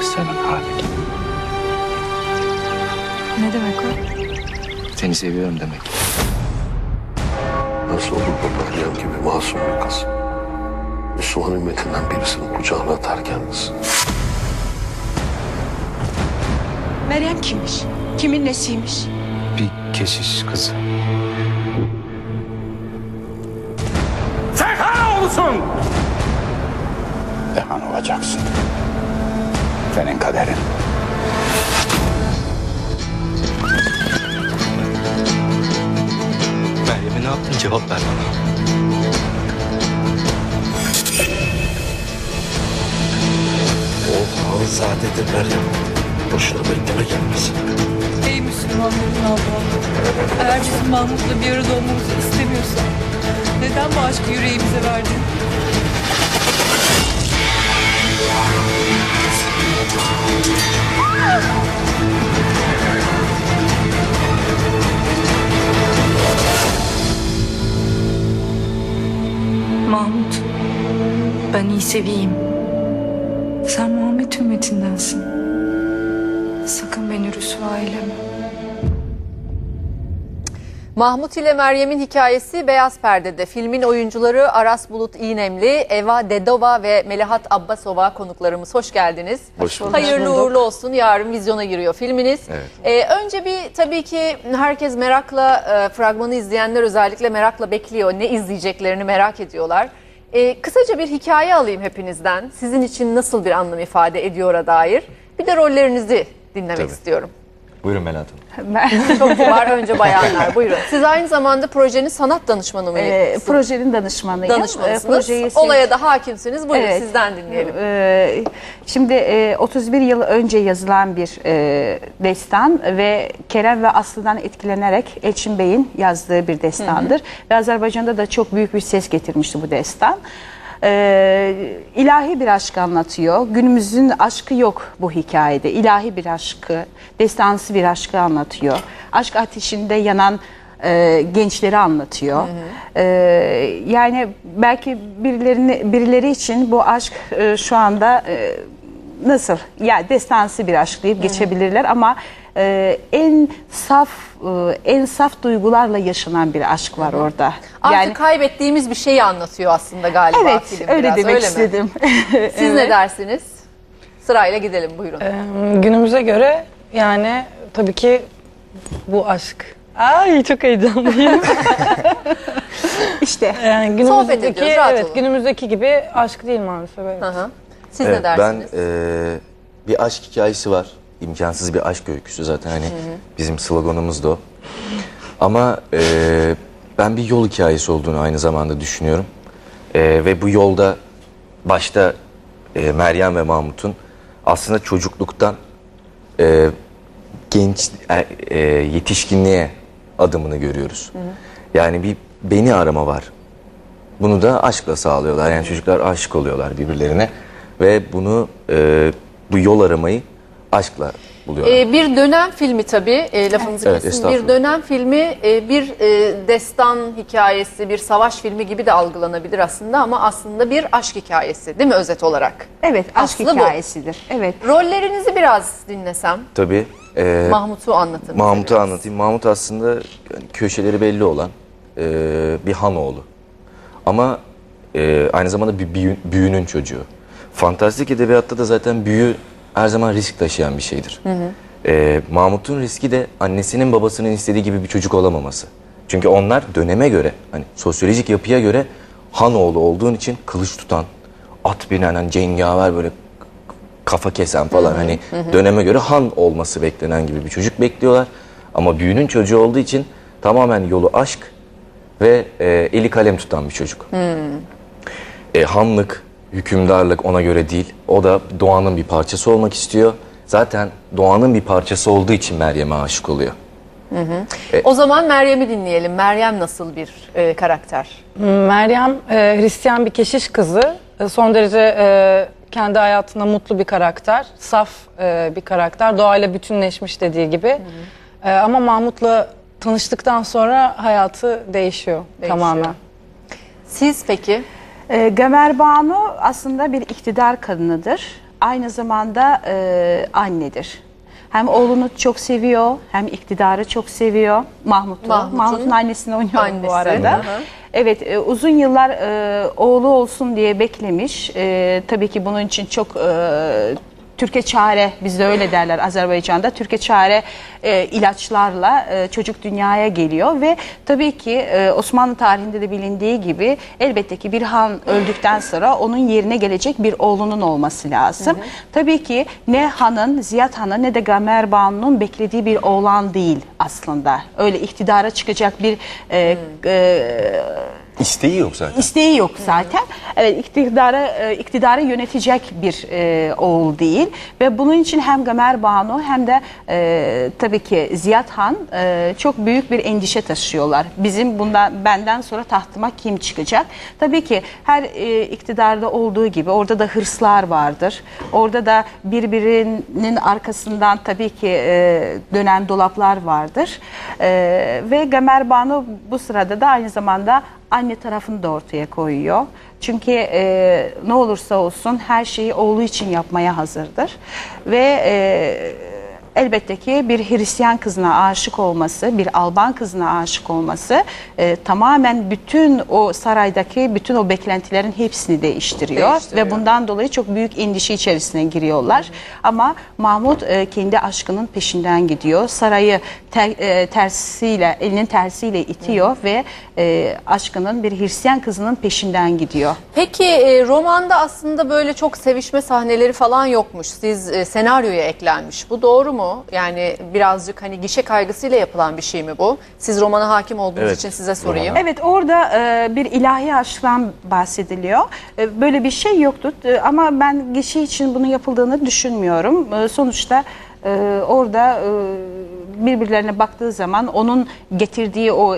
ehsenen halik. Ne demek o? Seni seviyorum demek. Nasıl olur da Meryem gibi masum bir kız? Müslüman ümmetinden birisinin kucağına atarken kız. Meryem kimmiş? Kimin nesiymiş? Bir keşiş kızı. Dehan olacaksın. Senin kaderin. Meryem'e ne yaptın cevap ver bana. O Hanzadedir Meryem. Boşuna bekleme gelmesin. Ey Müslümanların Allah'ım. Eğer bizim Mahmut'la bir arada olmamızı istemiyorsan neden bu aşkı yüreğimize verdin? Mahmut, ben iyi seviyim. Sen Muhammed ümmetindensin. Sakın beni rüsva eyleme. Mahmut ile Meryem'in hikayesi Beyaz Perde'de. Filmin oyuncuları Aras Bulut İğnemli, Eva Dedova ve Melahat Abbasova konuklarımız. Hoş geldiniz. Hoş bulduk. Hayırlı uğurlu olsun. Yarın vizyona giriyor filminiz. Evet. Ee, önce bir tabii ki herkes merakla, e, fragmanı izleyenler özellikle merakla bekliyor. Ne izleyeceklerini merak ediyorlar. Ee, kısaca bir hikaye alayım hepinizden. Sizin için nasıl bir anlam ifade ediyor'a dair. Bir de rollerinizi dinlemek Tabii. istiyorum. Buyurun Melahat Hanım. Çok var önce bayanlar. Buyurun. Siz aynı zamanda projenin sanat danışmanı mıyız? Ee, projenin danışmanıyım. danışmanısınız. Ee, projeyi Olaya da hakimsiniz. Buyurun Evet. sizden dinleyelim. Ee, şimdi e, 31 yıl önce yazılan bir e, destan ve Kerem ve Aslı'dan etkilenerek Elçin Bey'in yazdığı bir destandır. Ve Azerbaycan'da da çok büyük bir ses getirmişti bu destan. Ee, ilahi bir aşk anlatıyor. Günümüzün aşkı yok bu hikayede. İlahi bir aşkı, destansı bir aşkı anlatıyor. Aşk ateşinde yanan e, gençleri anlatıyor. E, yani belki birilerini birileri için bu aşk e, şu anda e, nasıl? Ya destansı bir aşk deyip geçebilirler ama e, en saf e, en saf duygularla yaşanan bir aşk var orada. Artık yani kaybettiğimiz bir şeyi anlatıyor aslında galiba evet film öyle biraz, demek öyle mi? istedim. Siz ne dersiniz? Sırayla gidelim buyurun. Ee, Günümüze göre yani tabii ki bu aşk. Ay çok heyecanlıyım. işte Yani Sohbet günümüzdeki ediyoruz, rahat evet olun. günümüzdeki gibi aşk değil maalesef. Evet. Hı hı. Siz Evet, ne dersiniz? Ben e, bir aşk hikayesi var. İmkansız bir aşk öyküsü zaten hani bizim sloganımız da o. Ama e, ben bir yol hikayesi olduğunu aynı zamanda düşünüyorum. E, ve bu yolda başta e, Meryem ve Mahmut'un aslında çocukluktan e, genç e, e, yetişkinliğe adımını görüyoruz. Yani bir beni arama var. Bunu da aşkla sağlıyorlar. Yani çocuklar aşık oluyorlar birbirlerine ve bunu e, bu yol aramayı aşkla buluyorlar. Ee, bir dönem filmi tabii, e, lafınızı Evet, kesin. Bir dönem filmi, e, bir e, destan hikayesi, bir savaş filmi gibi de algılanabilir aslında ama aslında bir aşk hikayesi değil mi özet olarak? evet aşk Aslı bu. hikayesidir. Evet. Rollerinizi biraz dinlesem, Tabii. e, Mahmut'u anlatın. Mahmut'u anlatayım. Mahmut aslında yani köşeleri belli olan e, bir hanoğlu. Ama e, aynı zamanda bir büyü- büyünün çocuğu. Fantastik edebiyatta da zaten büyü her zaman risk taşıyan bir şeydir. E, Mahmut'un riski de annesinin babasının istediği gibi bir çocuk olamaması. Çünkü onlar döneme göre, hani sosyolojik yapıya göre hanoğlu olduğun için kılıç tutan, at binen, hani cengaver böyle kafa kesen falan hani döneme göre han olması beklenen gibi bir çocuk bekliyorlar. Ama büyünün çocuğu olduğu için tamamen yolu aşk ve e, eli kalem tutan bir çocuk. E, hanlık, hükümdarlık ona göre değil. O da doğanın bir parçası olmak istiyor. Zaten doğanın bir parçası olduğu için Meryem'e aşık oluyor. O zaman Meryem'i dinleyelim. Meryem nasıl bir e, karakter? Meryem e, Hristiyan bir keşiş kızı. E, son derece e, kendi hayatında mutlu bir karakter. Saf e, bir karakter. Doğayla bütünleşmiş dediği gibi. E, ama Mahmut'la tanıştıktan sonra hayatı değişiyor, Değişiyor. tamamen. Siz peki? E, Gamer Banu aslında bir iktidar kadınıdır. Aynı zamanda e, annedir. Hem oğlunu çok seviyor, hem iktidarı çok seviyor. Mahmut'u. Mahmut'un Mahmut'un annesini oynuyor annesi. bu arada. Hı hı. Evet, e, uzun yıllar e, oğlu olsun diye beklemiş. E, tabii ki bunun için çok e, Türkiye çare, bizde öyle derler Azerbaycan'da. Türkiye çare e, ilaçlarla e, çocuk dünyaya geliyor ve tabii ki e, Osmanlı tarihinde de bilindiği gibi elbette ki bir han öldükten sonra onun yerine gelecek bir oğlunun olması lazım. Tabii ki ne hanın, Ziyad Han'ın ne de Gamer Banu'nun beklediği bir oğlan değil aslında. Öyle iktidara çıkacak bir e, e, İsteği yok zaten. İsteği yok zaten. Evet iktidarı e, iktidarı yönetecek bir e, oğul değil ve bunun için hem Gamer Banu hem de e, tabii ki Ziyad Han e, çok büyük bir endişe taşıyorlar. Bizim bundan benden sonra tahtıma kim çıkacak? Tabii ki her e, iktidarda olduğu gibi orada da hırslar vardır. Orada da birbirinin arkasından tabii ki e, dönen dolaplar vardır. E, ve Gamer Banu bu sırada da aynı zamanda anne tarafını da ortaya koyuyor. Çünkü e, ne olursa olsun her şeyi oğlu için yapmaya hazırdır. Ve e, elbette ki bir Hristiyan kızına aşık olması, bir Alban kızına aşık olması e, tamamen bütün o saraydaki bütün o beklentilerin hepsini değiştiriyor. Değiştiriyor. Ve bundan dolayı çok büyük endişe içerisine giriyorlar. Ama Mahmut e, kendi aşkının peşinden gidiyor. Sarayı ter- e, tersiyle, elinin tersiyle itiyor ve e, aşkının bir Hristiyan kızının peşinden gidiyor. Peki e, romanda aslında böyle çok sevişme sahneleri falan yokmuş. Siz e, senaryoya eklenmiş. Bu doğru mu? Yani birazcık hani gişe kaygısıyla yapılan bir şey mi bu? Siz romana hakim olduğunuz Evet, için size sorayım. Evet orada e, bir ilahi aşktan bahsediliyor. E, böyle bir şey yoktu E, ama ben kişi için bunun yapıldığını düşünmüyorum. E, sonuçta e, orada e, birbirlerine baktığı zaman onun getirdiği o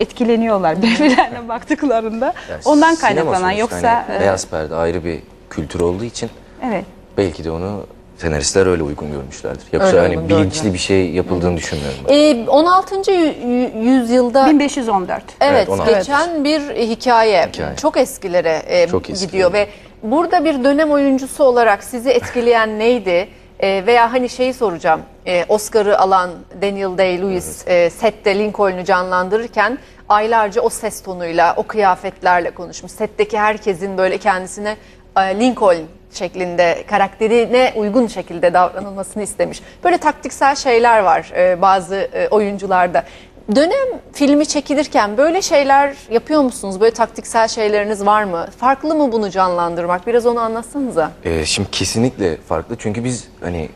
etkileniyorlar birbirlerine baktıklarında. Yani Ondan sinema kaynaklanan sonuçta yoksa hani e, beyaz perde ayrı bir kültür olduğu için evet. belki de onu senaristler öyle uygun görmüşlerdir. Yoksa Öyle hani uygun bilinçli gördüler. bir şey yapıldığını düşünmüyorum ben. E, 16. yü- yü- yüzyılda 1514. Evet, Evet, 16. geçen bir hikaye. Hikaye. Çok eskilere e, Çok eski. gidiyor ve burada bir dönem oyuncusu olarak sizi etkileyen neydi? E, veya hani şeyi soracağım. E, Oscar'ı alan Daniel Day-Lewis e, sette Lincoln'u canlandırırken aylarca o ses tonuyla, o kıyafetlerle konuşmuş. Setteki herkesin böyle kendisine e, Lincoln şeklinde karakterine uygun şekilde davranılmasını istemiş. Böyle taktiksel şeyler var e, bazı e, oyuncularda. Dönem filmi çekilirken böyle şeyler yapıyor musunuz? Böyle taktiksel şeyleriniz var mı? Farklı mı bunu canlandırmak? Biraz onu anlatsanıza. Ee, şimdi kesinlikle farklı çünkü biz hani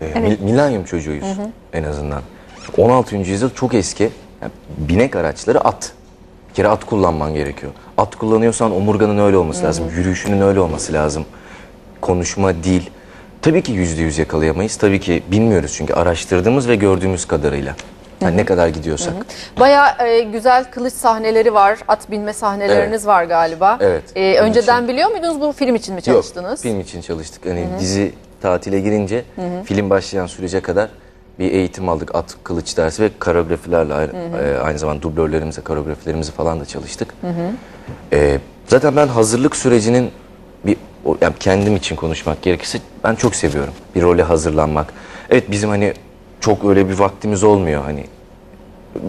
e, mil- milenyum çocuğuyuz en azından. 16. yüzyıl çok eski. Yani binek araçları at. Bir kere at kullanman gerekiyor. At kullanıyorsan omurganın öyle olması lazım. Yürüyüşünün öyle olması lazım. Konuşma, dil. Tabii ki yüzde yüz yakalayamayız. Tabii ki bilmiyoruz çünkü araştırdığımız ve gördüğümüz kadarıyla. Yani ne kadar gidiyorsak. Baya e, güzel kılıç sahneleri var, at binme sahneleriniz var galiba. Evet. E, Bunun önceden biliyor muydunuz bu film için mi çalıştınız? Yok, film için çalıştık. Hani dizi tatile girince film başlayan sürece kadar bir eğitim aldık. At kılıç dersi ve koreografilerle ayrı- e, aynı zamanda dublörlerimize, koreografilerimizi falan da çalıştık. E, zaten ben hazırlık sürecinin o- yani kendim için konuşmak gerekirse ben çok seviyorum bir role hazırlanmak. Evet bizim hani çok öyle bir vaktimiz olmuyor hani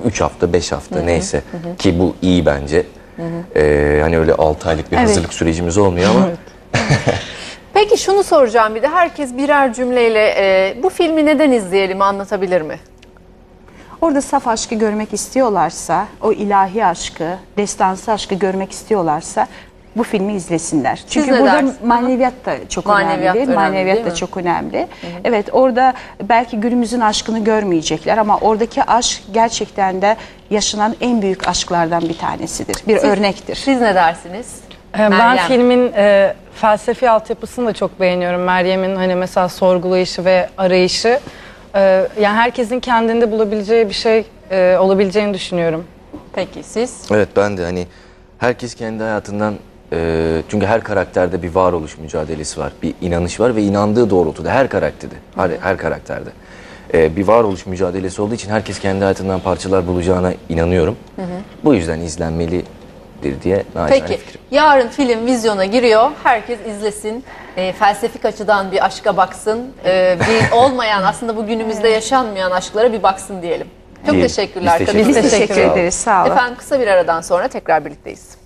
3 hafta, 5 hafta neyse ki bu iyi bence. E, hani öyle 6 aylık bir Evet. hazırlık sürecimiz olmuyor ama Peki şunu soracağım bir de herkes birer cümleyle e, bu filmi neden izleyelim anlatabilir mi? Orada saf aşkı görmek istiyorlarsa, o ilahi aşkı, destansı aşkı görmek istiyorlarsa bu filmi izlesinler. Çünkü ne burada dersiniz? maneviyat da çok Maneviyat önemli. önemli, maneviyat değil da mi? çok önemli. Evet orada belki günümüzün aşkını görmeyecekler ama oradaki aşk gerçekten de yaşanan en büyük aşklardan bir tanesidir. Bir örnektir. Siz ne dersiniz? Ee, Ben Meryem. filmin e, felsefi altyapısını da çok beğeniyorum. Meryem'in hani mesela sorgulayışı ve arayışı. Ee, yani herkesin kendinde bulabileceği bir şey e, olabileceğini düşünüyorum. Peki siz? Evet ben de hani herkes kendi hayatından e, çünkü her karakterde bir varoluş mücadelesi var. Bir inanış var ve inandığı doğrultuda her karakterde, her, her karakterde e, bir varoluş mücadelesi olduğu için herkes kendi hayatından parçalar bulacağına inanıyorum. Bu yüzden izlenmeli edebilecektir diye naçizane Peki fikrim. yarın film vizyona giriyor. Herkes izlesin. E, felsefik açıdan bir aşka baksın. E, bir olmayan aslında bu günümüzde yaşanmayan aşklara bir baksın diyelim. Çok Diyelim. teşekkürler. Biz Kadir. teşekkür Biz teşekkür Sağ olun. ederiz. Sağ olun. Efendim kısa bir aradan sonra tekrar birlikteyiz.